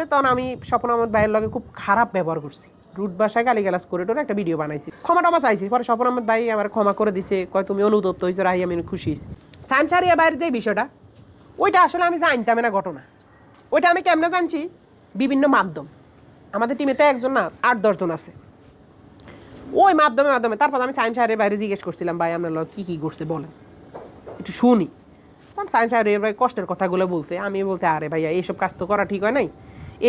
বলতে তখন আমি স্বপ্ন আহমদ ভাইয়ের লগে খুব খারাপ ব্যবহার করছি। রুট বাসায় গালি গালাজ করে টোরে একটা ভিডিও বানাইছি। ক্ষমা টমা চাইছি, পরে স্বপ্ন আহমদ ভাই আমার ক্ষমা করে দিছে, কয়, তুমি অনুতপ্ত হয়েছো রাহি আমি খুশি হয়েছি সাইম সারিয়া ভাইয়ের যে বিষয়টা, ওইটা আসলে আমি জানতাম না ঘটনা। ওইটা আমি কেমনে জানছি? বিভিন্ন মাধ্যম। আমাদের টিমে তো একজন না, আট দশজন আছে। ওই মাধ্যমে মাধ্যমে। তারপর আমি সাইম সাহেবের বাইরে জিজ্ঞেস করছিলাম, ভাই, আপনার লগে কী কী করছে বলেন। একটু শুনি। তখন সাইম সাহেব ভাই কষ্টের কথাগুলো বলছে। আমি বলতে আরে ভাইয়া, এইসব কাজ তো করা ঠিক হয় নাই।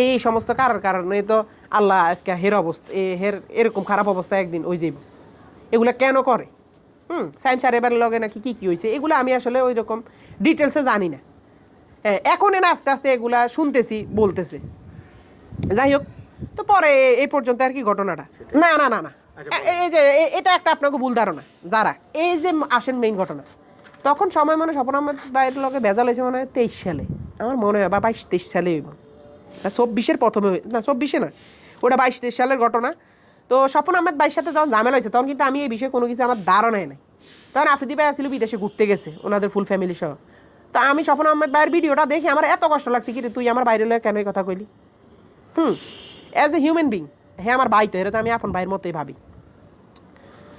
এই সমস্ত কারোর কারণে তো আল্লাহ আজকে হের অবস্থা এ হের এরকম খারাপ অবস্থা একদিন ওই যাইব। এগুলো কেন করে? হুম সাইম সাহেবের লগে নাকি কী কী হয়েছে এগুলো আমি আসলে ওই রকম ডিটেলসে জানি না। হ্যাঁ এখন এনে আস্তে আস্তে এগুলা শুনতেছি বলতেছে। যাই হোক তো পরে এই পর্যন্ত আর কি ঘটনাটা। না না না না। এই যে এটা একটা আপনাকে ভুল ধারণা। যারা এই যে আসেন মেইন ঘটনা তখন সময় মনে হয় স্বপন আহমেদ ভাইয়ের লগে ভেজাল হয়েছে মনে হয় তেইশ সালে। আমার মনে হয় বা বাইশ তেইশ সালে হইব। না, চব্বিশের প্রথমে না, চব্বিশে না ওটা বাইশ, তেইশ সালের ঘটনা। তো স্বপন আহমেদ ভাইয়ের সাথে যখন ঝামেলা হয়েছে, তখন কিন্তু আমি এই বিষয়ে কোনো কিছু আমার ধারণাই নাই। তখন আফ্রিদি ভাই আসছিল বিদেশে ঘুরতে গেছে, ওনাদের ফুল ফ্যামিলি সহ। তো আমি স্বপন আহমেদ ভাইয়ের ভিডিওটা দেখে আমার এত কষ্ট লাগছে কি তুই আমার বাইরে লয়ে কেন কথা কইলি? Hmm as a human being হ্যাঁ আমার ভাই তো, এটা তো আমি আপন ভাইয়ের মতোই ভাবি।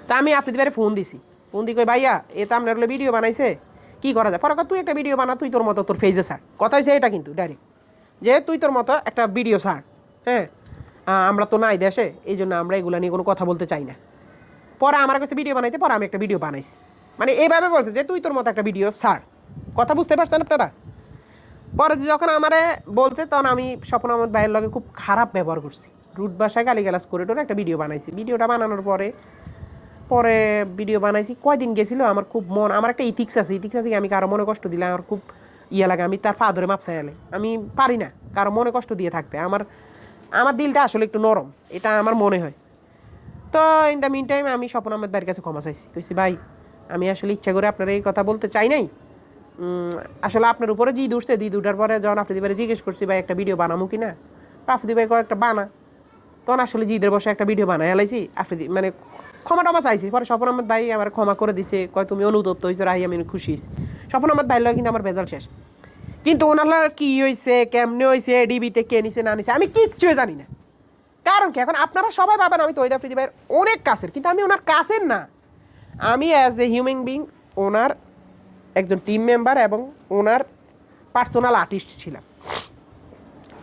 তো আমি আফ্রিদি ভাইয়ের ফোন দিছি। ফোন দি কই, ভাইয়া, এ তো আপনার ভিডিও বানাইছে, কি করা যায়? পরে তুই একটা ভিডিও বানা, তুই তোর মতো তোর ফেজে ছাড়। কথা হয়েছে এটা কিন্তু ডাইরেক্ট যে তুই তোর মতো একটা ভিডিও ছাড় হ্যাঁ? আমরা তো নাই দেশে, এই জন্য আমরা এগুলো নিয়ে কোনো কথা বলতে চাই না। পরে আমার কাছে ভিডিও বানাইতে, পরে আমি একটা ভিডিও বানাইছি। মানে এইভাবে বলছে যে তুই তোর মতো একটা ভিডিও ছাড়। কথা বুঝতে পারছেন আপনারা? পরে যখন আমারে বলতে তখন আমি স্বপ্ন আহমদ ভাইয়ের লগে খুব খারাপ ব্যবহার করছি। রুট বাসায় গালি গালাজ করে টোরে একটা ভিডিও বানাইছি। ভিডিওটা বানানোর পরে পরে ভিডিও বানাইছি। কয়দিন গেছিল আমার খুব মন, আমার একটা ইথিক্স আছে। ইথিক্স আছে আমি কারও মনে কষ্ট দিলে আমার খুব ইয়ে লাগে আমি তার পা ধরে মাপসাই এলে আমি পারি না, কারও মনে কষ্ট দিয়ে থাকতে। আমার আমার দিলটা আসলে একটু নরম, এটা আমার মনে হয়। তো ইন দ্য মিন টাইম আমি স্বপন আহমেদ কাছে ক্ষমা চাইছি। কইছি, ভাই, আমি আসলে ইচ্ছা করে আপনার এই কথা বলতে চাই নাই। আসলে আপনার উপরে জিদ উঠছে। জিদ উঠার পরে যখন আফ্রিদি ভাই জিজ্ঞেস করছি, ভাই, একটা ভিডিও বানামো কি না আফ্রিদি ভাই কয় একটা বানা। তখন আসলে জিদের বসে একটা ভিডিও বানাই হেলাইছি আফ্রিদি মানে ক্ষমা টমা চাইছি। পরে স্বপন আহমেদ ভাই আমার ক্ষমা করে দিছে, কয়, তুমি অনুতপ্ত হয়েছো রাহি আমি খুশি হয়েছি স্বপন আহমেদ ভাই কিন্তু আমার ভেজাল শেষ। কিন্তু ওনার কি হয়েছে কেমনে হয়েছে ডিবিতে কে নিছে, না নিছে, আমি কিচ্ছুই জানি না। কারণ কি, এখন আপনারা সবাই ভাবেন আমি তৈদা আফ্রিদি ভাইয়ের অনেক কাছের, কিন্তু আমি ওনার কাছের না। আমি অ্যাজ এ হিউম্যান বিং ওনার একজন টিম মেম্বার এবং ওনার পার্সোনাল আর্টিস্ট ছিলাম।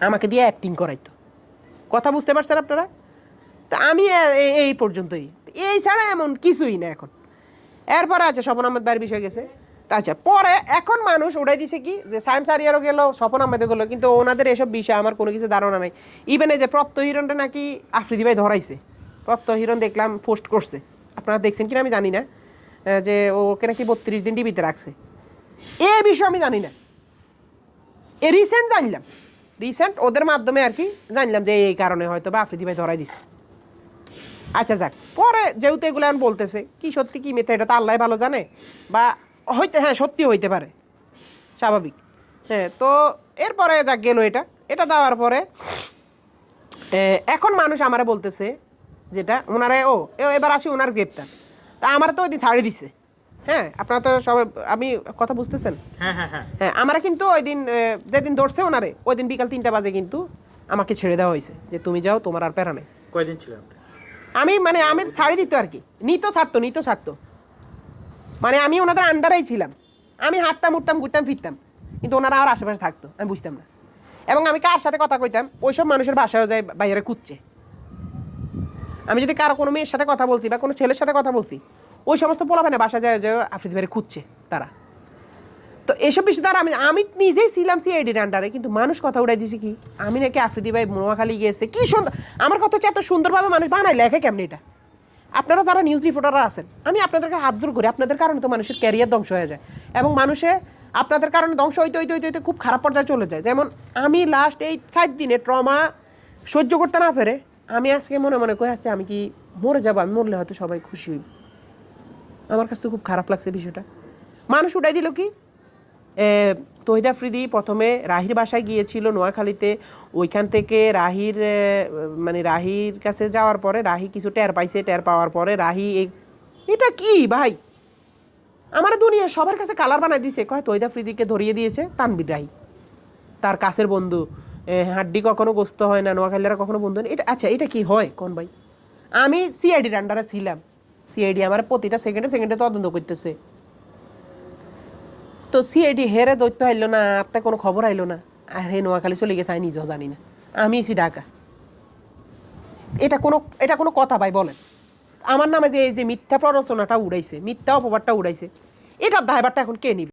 আমাকে দিয়ে অ্যাক্টিং করাইতো। কথা বুঝতে পারছেন আপনারা? তা আমি এই পর্যন্তই। এই ছাড়া এমন কিছুই না এখন। এরপরে আছে স্বপন আহমেদ ভাইয়ের বিষয় গেছে। আচ্ছা পরে এখন মানুষ উড়াই দিছে কি? যে সায়েন্স আরিয়ারও গেলো, স্বপন আহমেদও গেলো, কিন্তু ওনাদের এসব বিষয়ে আমার কোনো কিছু ধারণা নাই। ইভেন এই যে প্রপ্ত হিরণটা নাকি আফ্রিদি ভাই ধরাইছে। প্রপ্ত হিরণ দেখলাম পোস্ট করছে। আপনারা দেখছেন কিনা আমি জানি না। যে ওকে নাকি বত্রিশ দিন টিভিতে রাখছে। এ বিষয়ে আমি জানি না। এ রিসেন্ট জানলাম। রিসেন্ট ওদের মাধ্যমে আর কি? জানলাম যে এই কারণে হয়তো বা আফ্রিদি ভাই ধরাই দিছে। আচ্ছা যাক, পরে যেহেতু এগুলো এখন বলতেছে, কি সত্যি, কি মিথ্যা, এটা তো আল্লাহ ভালো জানে। বা হইতে হ্যাঁ সত্যি হইতে পারে। স্বাভাবিক। হ্যাঁ তো এরপরে যাক, গেল এটা। এটা দেওয়ার পরে এখন মানুষ আমারে বলতেছে, যেটা ওনারে ও এবার আসি ওনার গ্রেপ্তার। তা আমার তো ওই দিন ছাড়ি দিছে। হ্যাঁ আপনারা তো সবাই আমি কথা বুঝতেছেন? হ্যাঁ হ্যাঁ হ্যাঁ। হ্যাঁ আমরা কিন্তু ওই দিন যেদিন ধরছে ওনারে ওই দিন বিকাল তিনটা বাজে কিন্তু আমাকে ছেড়ে দেওয়া হয়েছে যে তুমি যাও তোমার আর প্যারা নেই। কয়দিন আমি মানে আমি ছাড়ি দিত আর কি। নিত ছাড়তো নিত ছাড়তো। মানে আমি ওনাদের আন্ডারেই ছিলাম। আমি হাঁটতাম উঠতাম ঘুরতাম ফিরতাম। কিন্তু ওনারা আমার আশেপাশে থাকতো আমি বুঝতাম না। এবং আমি কার সাথে কথা কইতাম ওইসব মানুষের বাসায়ও যায় বাইরে কুচ্ছে আমি যদি কারও কোনো মেয়ের সাথে কথা বলছি বা কোনো ছেলের সাথে কথা বলছি ওই সমস্ত পোলাপানে বাসা যায় যে আফ্রিদ বাইরে খুঁজছে তারা। তো এসব বিষয় দ্বারা আমি আমি নিজেই ছিলাম সিআইডির আন্ডারে কিন্তু মানুষ কথা উড়াই দিছে কি? আমি নাকি আফ্রিদি ভাই নোয়াখালী গিয়েছে। কি সুন্দর আমার কথা হচ্ছে এত সুন্দরভাবে মানুষ বানায়, লেখে কেমনি এটা? আপনারা যারা নিউজ রিপোর্টাররা আছেন, আমি আপনাদেরকে হাত দূর করি, আপনাদের কারণে তো মানুষের ক্যারিয়ার ধ্বংস হয়ে যায়। এবং মানুষে আপনাদের কারণে ধ্বংস হইতে হইতে হইতে হইতে খুব খারাপ পর্যায়ে চলে যায়। যেমন আমি লাস্ট এই ফাইভ দিনে ট্রমা সহ্য করতে না পেরে আমি আজকে মনে মনে কয়ে আসছি আমি কি মরে যাব? আমি মরলে হয়তো সবাই খুশি হইব। আমার কাছে তো খুব খারাপ লাগছে বিষয়টা। মানুষ উঠাই দিল কি? তহিদ আফ্রিদি প্রথমে রাহির বাসায় গিয়েছিল নোয়াখালীতে। ওইখান থেকে রাহির মানে রাহির কাছে যাওয়ার পরে রাহি কিছু টের পাইছে, টের পাওয়ার পরে রাহি এটা কি ভাই? আমার দুনিয়া সবার কাছে কালার বানাই দিয়েছে কয়, তহিদ আফ্রিদিকে ধরিয়ে দিয়েছে তানবির রাহি। তার কাছের বন্ধু। হাড্ডি কখনো গোস্ত হয় না, নোয়াখালীরা কখনো বন্ধু এটা আচ্ছা এটা কি হয়? কোন ভাই? আমি সিআইডির আন্ডারে ছিলাম। সিআইডি আমার প্রতিটা সেকেন্ডে সেকেন্ডে তদন্ত করতেছে। তো সিআইডি হেরে দৈত্য আইলো না, আর তো কোনো খবর আইলো না। আর হে নোয়াখালী চলে গেছে, আমি নিজেও জানি না। আমি এসি ঢাকা। এটা কোনো এটা কোনো কথা ভাই, বলেন। আমার নামে যে, এই যে মিথ্যা প্ররোচনাটা উড়াইছে, মিথ্যা অপবাদটা উড়াইছে, এটার দায়বারটা এখন কে নিবে?